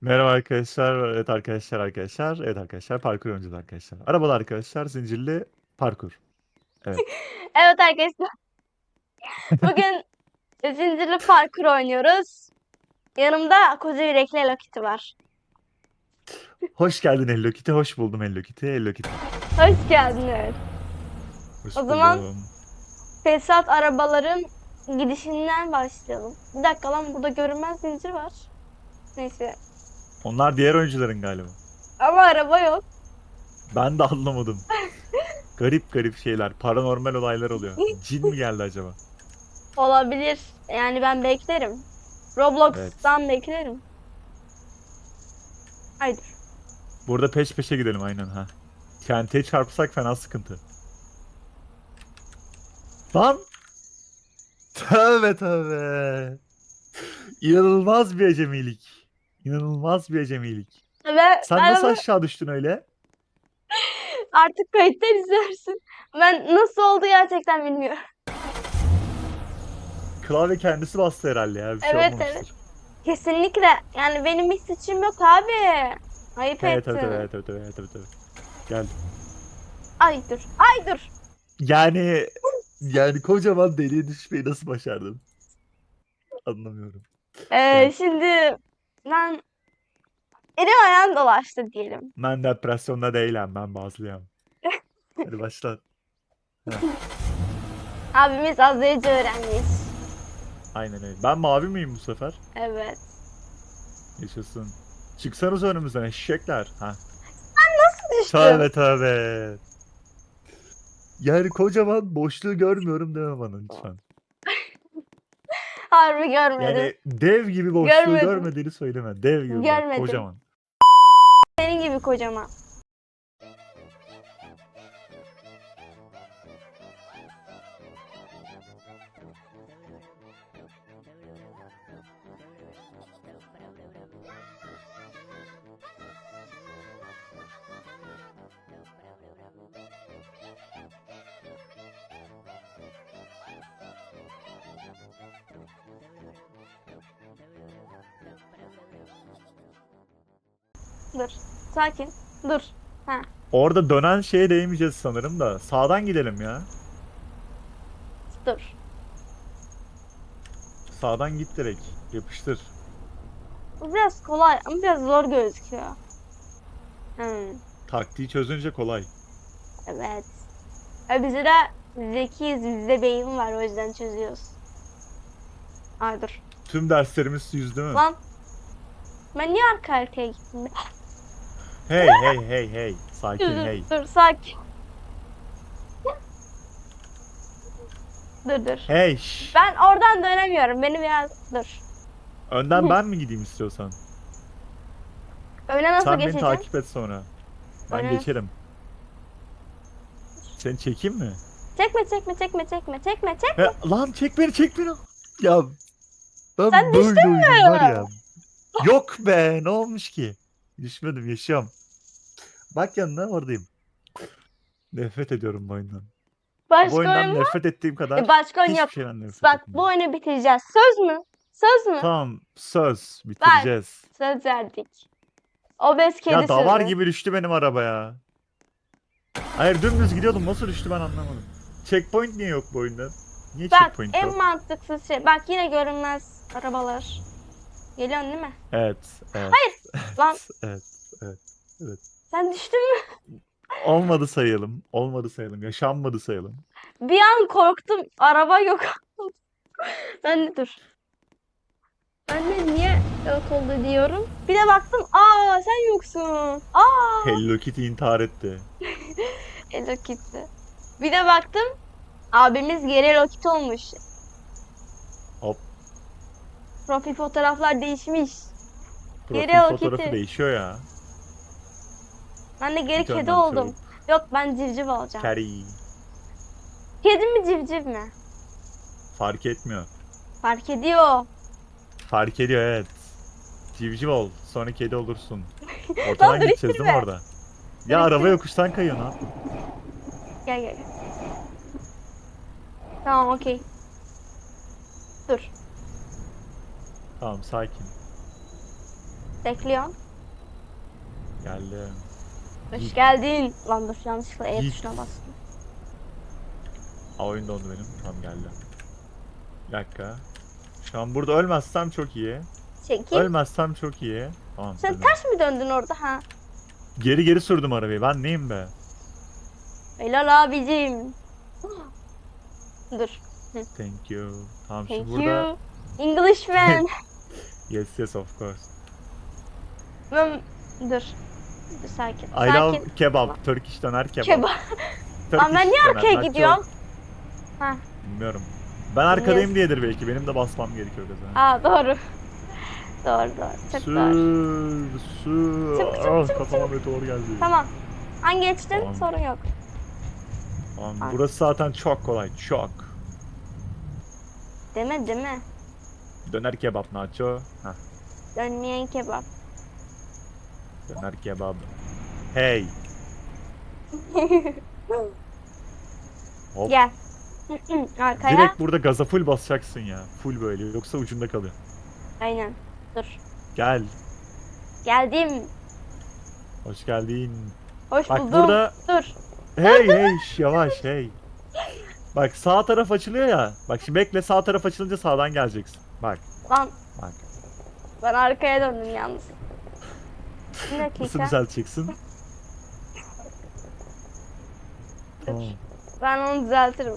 Merhaba arkadaşlar. Evet arkadaşlar arkadaşlar. Evet arkadaşlar parkur oyuncusu arkadaşlar. Arabalı arkadaşlar zincirli parkur. Evet arkadaşlar. Bugün zincirli parkur oynuyoruz. Yanımda koca yürekli Hello Kitty var. Hoş geldin Hello Kitty. Hoş buldum Hello Kitty. Hello Kitty. Hoş geldiniz. Hoş O zaman- buldum. Fesat arabaların gidişinden başlayalım. Bir dakika lan burada görünmez zincir var. Neyse. Onlar diğer oyuncuların galiba. Ama araba yok. Ben de anlamadım. Garip garip şeyler. Paranormal olaylar oluyor. Cin mi geldi acaba? Olabilir. Yani ben beklerim. Roblox'tan beklerim. Haydi. Burada peş peşe gidelim aynen ha. TNT'ye çarpsak fena sıkıntı. Lan! Tövbe tövbe. İnanılmaz bir acemilik. İnanılmaz bir acemilik. Ve Sen ben nasıl aşağı düştün öyle? artık kayıttan izlersin. Ben nasıl oldu gerçekten bilmiyorum. Klavye kendisi bastı herhalde ya. Bir şey Evet, olmamıştır. evet. Kesinlikle. Yani benim hiç suçum yok abi. Ayıp Evet ettin. evet evet evet evet evet evet. Gel. Ay dur. Ay dur. Yani yani kocaman deliğe düşmeyi nasıl başardın? Anlamıyorum. Ee, Gel. şimdi ben elim ayağım dolaştı diyelim. Ben depresyonda değilim. Ben bazlıyım. Hadi başla. Abimiz az önce öğrenmiş. Aynen öyle. Ben mavi miyim bu sefer? Evet. Yaşasın. Çıksanız önümüzden eşekler. Ha. Düştüm. Tövbe tövbe. Yani kocaman boşluğu görmüyorum deme bana lütfen. Harbi görmedim. Yani dev gibi boşluğu Görmedim. görmediğini söyleme. Dev gibi bak, Görmedim. kocaman. Senin gibi kocaman. Dur. Sakin. Dur. Ha. Orada dönen şeye değmeyeceğiz sanırım da. Sağdan gidelim ya. Dur. Sağdan git direkt. Yapıştır. Bu biraz kolay ama biraz zor gözüküyor. Hmm. Taktiği çözünce kolay. Evet. E bize de zekiyiz, bizde beyin var o yüzden çözüyoruz. Ay dur. Tüm derslerimiz yüz değil mi? Lan. Ben niye arka arkaya gittim? Hey hey hey hey. Sakin dur hey. dur sakin. Dur dur. Hey. Ben oradan dönemiyorum. Beni biraz dur. Önden ben mi gideyim istiyorsan? Öne nasıl Sen beni geçeceğim? takip et sonra. Ben Öne- geçerim. Seni çekeyim mi? Çekme çekme çekme çekme çekme çekme. Ya, lan çek beni çek beni. Ya ben Sen böyle düştün var ya. Yok be ne olmuş ki? Düşmedim yaşıyorum. Bak yanına oradayım. Nefret ediyorum bu oyundan. Bu Başka oyundan oyun mu? nefret ettiğim kadar E, başka oyun hiçbir yok. şeyden nefret Bak etmiyorum. bu oyunu bitireceğiz. Söz mü? Söz mü? Tamam söz bitireceğiz. Söz verdik. Obez kedi Ya davar sözü. gibi düştü benim araba ya. Hayır dümdüz gidiyordum nasıl düştü ben anlamadım. Checkpoint niye yok bu oyunda? Niye Bak checkpoint en yok? mantıksız şey. Bak yine görünmez arabalar. Geliyorsun değil mi? Evet, evet. Lan Evet, evet. sen düştün mü? Olmadı sayalım. Olmadı sayalım. Yaşanmadı sayalım. Bir an korktum. Araba yok. ben de dur. Ben de niye yok oldu diyorum. Bir de baktım. Aa sen yoksun. Aa. Hello Kitty intihar etti. Hello Kitty. Bir de baktım. Abimiz geri Hello Kitty olmuş. Profil fotoğraflar değişmiş. Profil Geri Hello fotoğrafı Kitty. değişiyor ya. Ben de geri kedi oldum. çabuk. Yok ben civciv olacağım. Kari. Kedi mi civciv mi? Fark etmiyor. Fark ediyor. Fark ediyor evet. Civciv ol. Sonra kedi olursun. Ortadan dur, gideceğiz değil mi orada? Ya araba yokuştan kayıyor ne yapayım? Gel gel. Tamam okey. Dur. Tamam sakin. Bekliyorum. Geldim. Hoş geldin. Lan dur yanlışlıkla E Git. tuşuna bastım. Aa oyun dondu benim. Tamam geldi. Bir dakika. Şu an burada ölmezsem çok iyi. Çekil. Ölmezsem çok iyi. Tamam. Sen ters mi döndün orada ha? Geri geri sürdüm arabayı. Ben neyim be? Helal abicim. Dur. Thank you. Tamam Thank şimdi burada... you. Englishman. Yes yes of course. Hmm, Dur. Dur sakin. I sakin. love kebap. Turkish döner kebap. Kebap. Turkish Ama ben niye döner, arkaya gidiyorum? Ha. Bilmiyorum. Ben arkadayım diyedir belki. Benim de basmam gerekiyor gaza. Aa doğru. doğru doğru. Çok doğru. Sür, sür. Çabuk, çabuk, Ah, çabuk, kafama meteor geldi. Tamam. Hangi geçtin? Tamam. Sorun yok. Tamam, burası zaten çok kolay. Çok. Deme deme. Döner kebap nacho. Heh, Dönmeyen kebap. döner kebap. Hey. Hop. Gel. Arkaya. Direkt burada gaza full basacaksın ya. Full böyle. Yoksa ucunda kalıyor. Aynen. Dur. Gel. Geldim. Hoş geldin. Hoş Bak buldum. burada Dur. Hey hey şş, yavaş hey. Bak sağ taraf açılıyor ya. Bak şimdi bekle sağ taraf açılınca sağdan geleceksin. Bak Lan bak. ben arkaya döndüm yalnız. Bir Nasıl dakika. düzelteceksin? Tamam. Ben onu düzeltirim.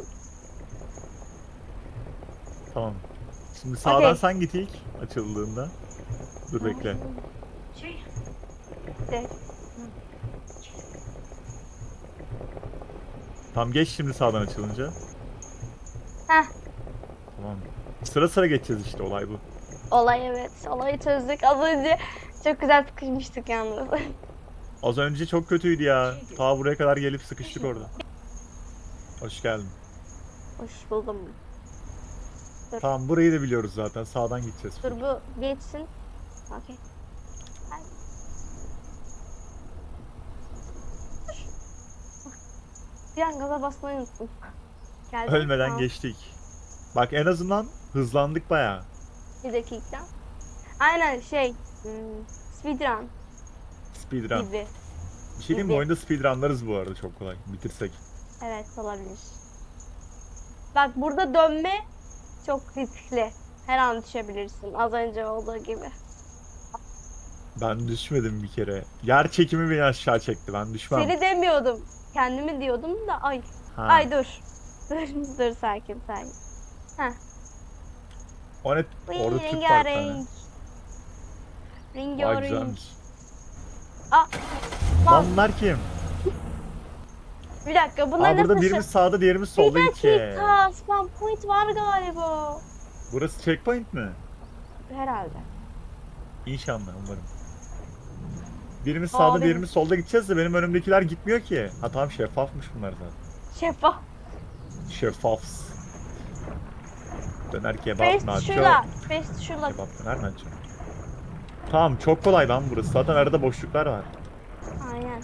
Tamam. Şimdi sağdan Okey. sen git ilk açıldığında. Dur bekle. De. Tamam geç şimdi sağdan açılınca. Heh. Sıra sıra geçeceğiz işte olay bu. Olay evet. Olayı çözdük. Az önce çok güzel sıkışmıştık yalnız. Az önce çok kötüydü ya. Ta buraya kadar gelip sıkıştık orada. Hoş geldin. Hoş buldum. Tamam burayı da biliyoruz zaten. Sağdan gideceğiz. Dur bu geçsin. Okey. Dur. Bir an gaza basmayı unuttum. Geldim. Ölmeden Tamam. geçtik. Bak en azından hızlandık bayağı. Bir dakika. Aynen şey. hmm, Speedrun Speedrun. gibi. Bir şey diyeyim mi? gibi. Oyunda speedrunlarız bu arada çok kolay. Bitirsek. Evet olabilir. Bak burada dönme çok riskli. Her an düşebilirsin. Az önce olduğu gibi. Ben düşmedim bir kere. Yer çekimi beni aşağı çekti. Ben düşmem. Seni demiyordum. Kendimi diyordum da ay. Ha. Ay dur. Dur dur sakin sakin. O ne? Uy, Orada tüp var bir tane. rengarenk. Vay Rengarenk. güzelmiş. Aa, Lan lan, bunlar kim? bir dakika bunlar Aa burada nasıl? birimiz sağda diğerimiz Bir solda iki. dakika spam point var galiba. Burası checkpoint mi? Herhalde. İnşallah umarım. Birimiz sağda Abi. diğerimiz solda gideceğiz de benim önümdekiler gitmiyor ki. Ha tamam şeffafmış bunlar zaten. Şeffaf. Şeffafs. Döner kebap Face nacho. tuşuyla. Face tuşuyla. Kebap döner nacho. Tamam çok kolay lan burası. Zaten arada boşluklar var. Aynen.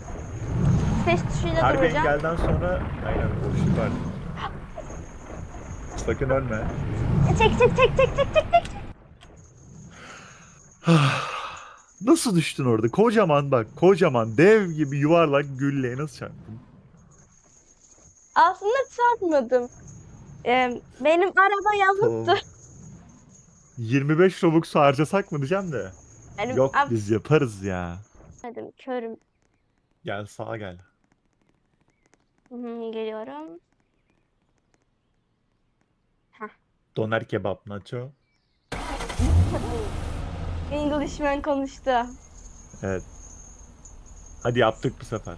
Face tuşuyla Her bir duracağım. engelden sonra aynen boşluk var. Sakın ölme. Çek çek çek çek çek çek çek. Nasıl düştün orada? Kocaman bak, kocaman dev gibi yuvarlak gülleye nasıl çarptın? Aslında çarpmadım. Ee, benim araba. Tamam. 25 Robux harcasak mı diyeceğim de. Benim Yok ab- biz yaparız ya. Dedim, körüm. Gel sağa gel. Hı hı, geliyorum. Doner kebap nacho. Englishman konuştu. Evet. Hadi yaptık bu sefer.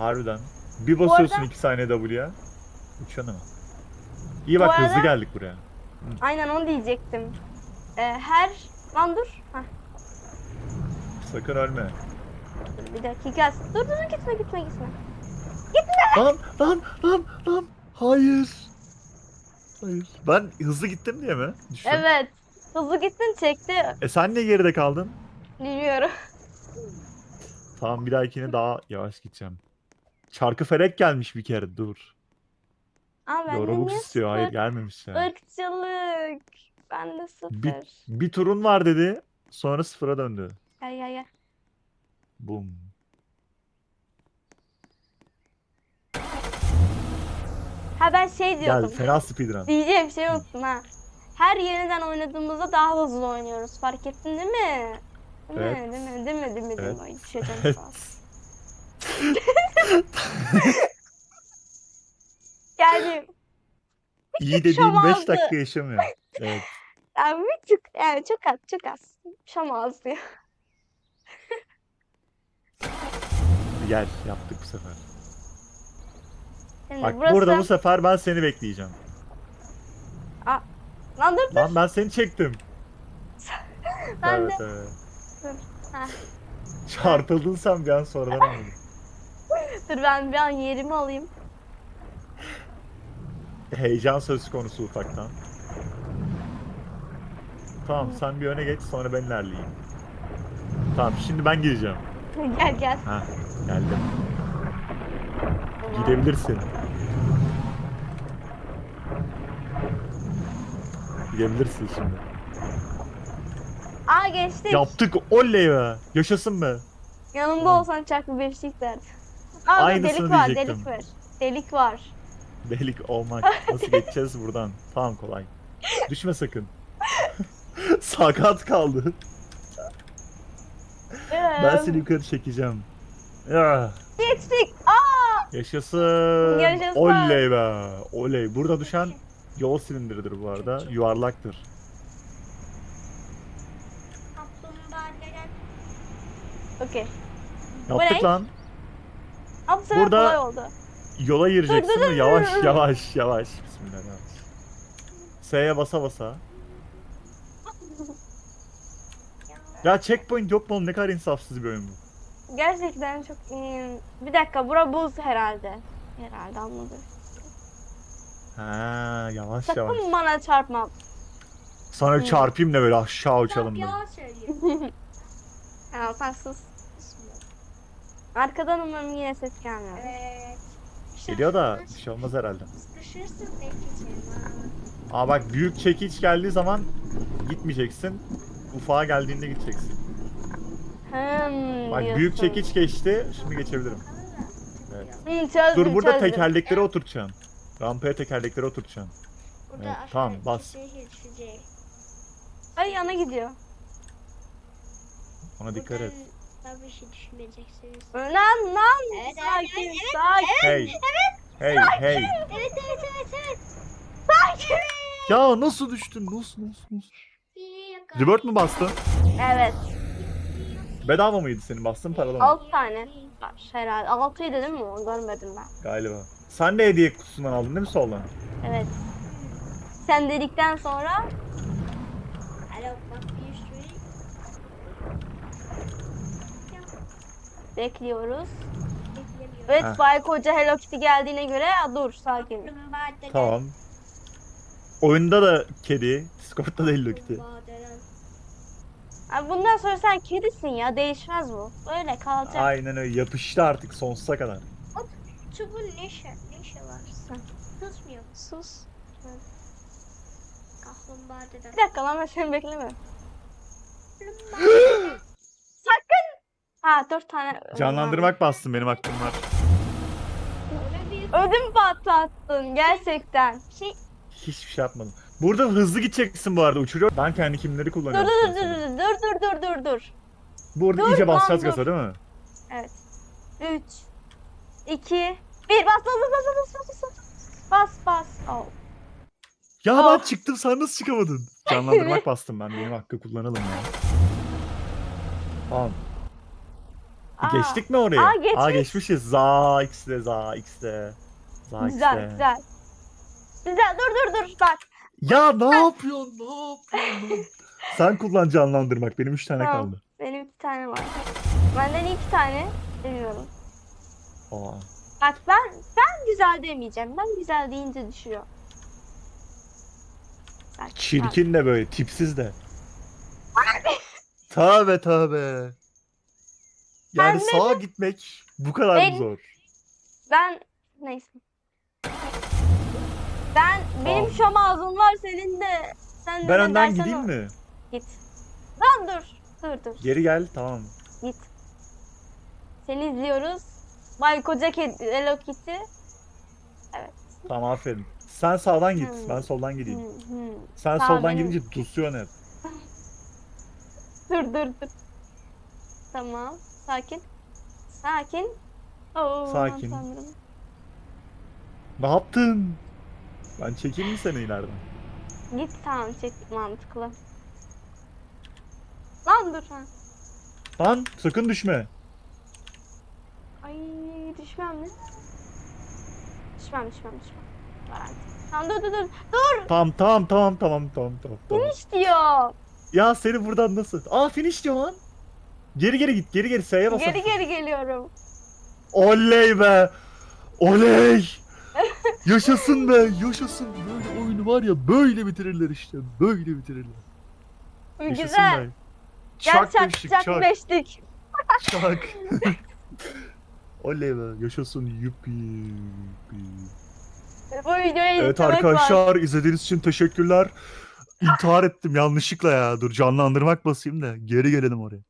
Harbiden. Bir basıyorsun arada- 2 saniye W'ya. Uçuyorsun ama. İyi Bu bak hızlı arada- geldik buraya. Aynen onu diyecektim. Ee, her... Lan dur. Hah, Sakın ölme. dur bir dakika. Dur dur gitme gitme gitme. Lan lan lan lan. Hayır. Hayır. Ben hızlı gittim diye mi? Düştüm. Evet. Hızlı gittin çekti. E sen niye geride kaldın? Bilmiyorum. Tamam bir dahakine daha yavaş gideceğim. Çarkı felek gelmiş bir kere dur. Ama ben istiyor. Hayır gelmemiş ya. Irkçılık. Ben de sıfır. Bir, bir turun var dedi. Sonra sıfıra döndü. Gel gel gel. Bum. Ha ben şey Gel diyordum. fena speedrun. Diyeceğim şey unuttum ha. Her yeniden oynadığımızda daha hızlı oynuyoruz. Fark ettin değil mi? Değil Evet. mi? Değil mi? Değil mi? Değil mi? Değil Evet. mi? Ay, düşeceğim Evet. şu an. Yani, İyi dediğin 5 şamardı. dakika yaşamıyor. Evet. yani bir tık yani çok az çok az. Şam ağzı diyor. Gel yaptık bu sefer. Şimdi Bak burası... burada bu sefer ben seni bekleyeceğim. Lan dur dur. Lan ben seni çektim. Ben evet, de- evet. Dur, ha. Çarpıldın sen bir an sonradan anladım. Dur ben bir an yerimi alayım. Heyecan söz konusu ufaktan. Tamam sen bir öne geç sonra ben ilerleyeyim. Tamam şimdi ben gireceğim. gel gel. Ha geldim. Gidebilirsin. Gidebilirsin şimdi. Aa geçtik. Yaptık oley be. Yaşasın be. Yanımda olsan çarpı beşlik derdi. Aa Aynısını delik var diyecektim. delik var. Delik var. Delik olmak. Nasıl geçeceğiz buradan? Tamam kolay. Düşme sakın. Sakat kaldı. Ben seni yukarı çekeceğim. Ya, Geçtik. Aa yaşasın. Yaşasın. Oley be. Oley. Burada düşen yol silindiridir bu arada. Yuvarlaktır. okey. Yaptık ne? lan. Aa bu sefer Burada- kolay oldu. Yola gireceksin dur, yavaş dur. yavaş yavaş. Bismillah yavaş. S'ye basa basa. Ya checkpoint yok mu oğlum? Ne kadar insafsız bir oyun bu. Gerçekten çok iyi. Bir dakika bura buz herhalde. Herhalde anladım. Ha yavaş yavaş. Sakın bana çarpma. Sana Hmm. çarpayım da böyle aşağı uçalım böyle. Yalan söylüyor. Ya sen sus. Arkadan umarım yine ses gelmiyor. Evet. Geliyor da bir şey olmaz herhalde. Sıkışırsın belki. Aa bak büyük çekiç geldiği zaman gitmeyeceksin. Ufağa geldiğinde gideceksin. Hmm, Bak diyorsun. büyük çekiç geçti. Şimdi geçebilirim. Evet. Hmm, çözdüm, Dur burada çözdüm. tekerlekleri oturtacaksın. Rampaya tekerlekleri oturtacaksın. Burada Evet, tamam, bas. Ay yana gidiyor. Ona dikkat et. Tabii şey düşmeyeceksiniz. Lan lan Evet, evet, sakin evet, sakin. Hey. Hey hey. Evet evet evet evet. Sakin. Ya nasıl düştün? Nasıl nasıl nasıl? Rebirth mi bastın? Evet Bedava mıydı senin bastığın paralı mı? 6 tane var herhalde. 6'ydı değil mi? Görmedim ben. Galiba. Sen de hediye kutusundan aldın değil mi soldan? Evet. Sen dedikten sonra Alo bak bir sürü. Bekliyoruz. Evet Heh. Bay Koca Hello Kitty geldiğine göre dur sakin. Tamam. Oyunda da kedi, Discord'da da Hello Kitty. Abi bundan sonra sen kedisin ya değişmez bu. Öyle kalacak. Aynen öyle yapıştı artık sonsuza kadar. Çubuğun ne işe, ne işe var? Kızmıyor. Sus. Kaplumbağa deden. Bir dakika lan ben seni beklemiyorum. Ha dört tane. Canlandırmak bastım benim aklım var. Bir Ödüm patlattın gerçekten. şey. Hiçbir şey yapmadım. Burada hızlı gideceksin bu arada uçuruyor. Ben kendi kimleri Dur kullanıyorum. dur dur an dur sana. dur dur dur dur dur. Burada dur iyice basacağız dur. gaza değil mi? 3 2 1 bas bas bas bas bas bas. Bas bas. Oh. Ya ben çıktım sen nasıl çıkamadın? Canlandırmak bastım ben benim hakkı kullanalım ya. Tamam. Aa, Geçtik mi oraya? aa, geçmiş. geçmişiz. Za X'de za X'de. Za Güzel X'de. güzel. Güzel dur dur dur bak. Ya ne yapıyorsun? Ne yapıyorsun? Sen kullan canlandırmak. Benim 3 tane Tamam. kaldı. Benim iki tane var. Benden iki tane. Bilmiyorum. Aa. Bak ben ben güzel demeyeceğim. Ben güzel deyince düşüyor. Bak, bak. Çirkin de böyle. Tipsiz de. Tabe tabe. Yani Sen sağa gitmek bu kadar Ben- mı zor? Ben neyse. Ben benim Tamam. şam ağzım var senin de. Sen Ben ne önden dersen gideyim o. mi? Git. Lan dur. Dur dur. Geri gel tamam. Git. Seni izliyoruz. Bay Koca Kedi, Hello Kitty. Tamam aferin. Sen sağdan git. Hmm. Ben soldan Hı, gideyim. hı. Sen Tamam, soldan benim- gidince tutuyorsun hep. Dur dur dur. Tamam. Sakin. Sakin. Oo, Sakin. tanrım. Ne yaptın? Ben çekeyim mi seni ileriden? Git tamam çek mantıklı. Lan dur ha. Lan sakın düşme. Ay düşmem mi? Düşmem düşmem düşmem. Garanti. Tamam dur dur dur. Dur. Tamam tamam tamam tamam tamam tamam. tamam. Finish diyor. Ya seni buradan nasıl? Aa finish diyor lan. Geri geri git. Geri geri S'ye bas. Geri geri geliyorum. Oley be. Oley. Yaşasın be. Yaşasın. Böyle oyunu var ya böyle bitirirler işte. Böyle bitirirler. Yaşasın güzel. be. Gel Çak çak beşlik çak çak. beşlik. Çak. Oley be. Yaşasın. Yuppi. yuppi. Bu Evet izlemek var. arkadaşlar izlediğiniz için teşekkürler. İntihar ettim yanlışlıkla ya. Dur canlandırmak basayım da geri gelelim oraya.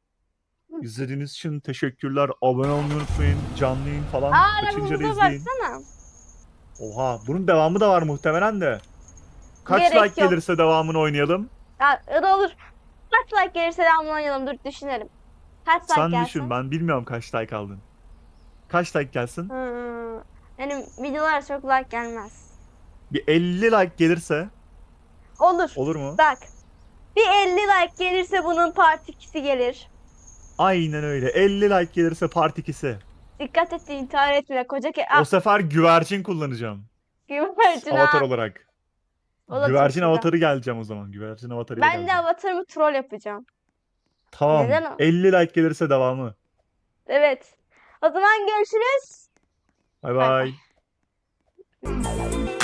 İzlediğiniz için teşekkürler. Abone olmayı unutmayın. Canlı yayın falan Aa açınca da arabamıza izleyin. baksana. Oha bunun devamı da var muhtemelen de. Kaç Gerek like yok. gelirse devamını oynayalım. Ya, ya da olur. Kaç like gelirse devamlı oynayalım. Dur düşünelim. Kaç like Sen gelsin? düşün ben bilmiyorum kaç like aldın. Kaç like gelsin? Hmm. Benim videolara çok like gelmez. Bir 50 like gelirse Olur. olur mu? Bak. Bir 50 like gelirse bunun part 2'si gelir. Aynen öyle. 50 like gelirse part 2'si. Dikkat et intihar etme. Koca ke... O sefer güvercin kullanacağım. güvercin Avatar olarak. O da çok Güvercin avatarı geleceğim o zaman. Güvercin avatarı Ben de geleceğim. avatarımı troll yapacağım. Tamam. Neden o? 50 like gelirse devamı. Evet. O zaman görüşürüz. Bay Bay bay. bay.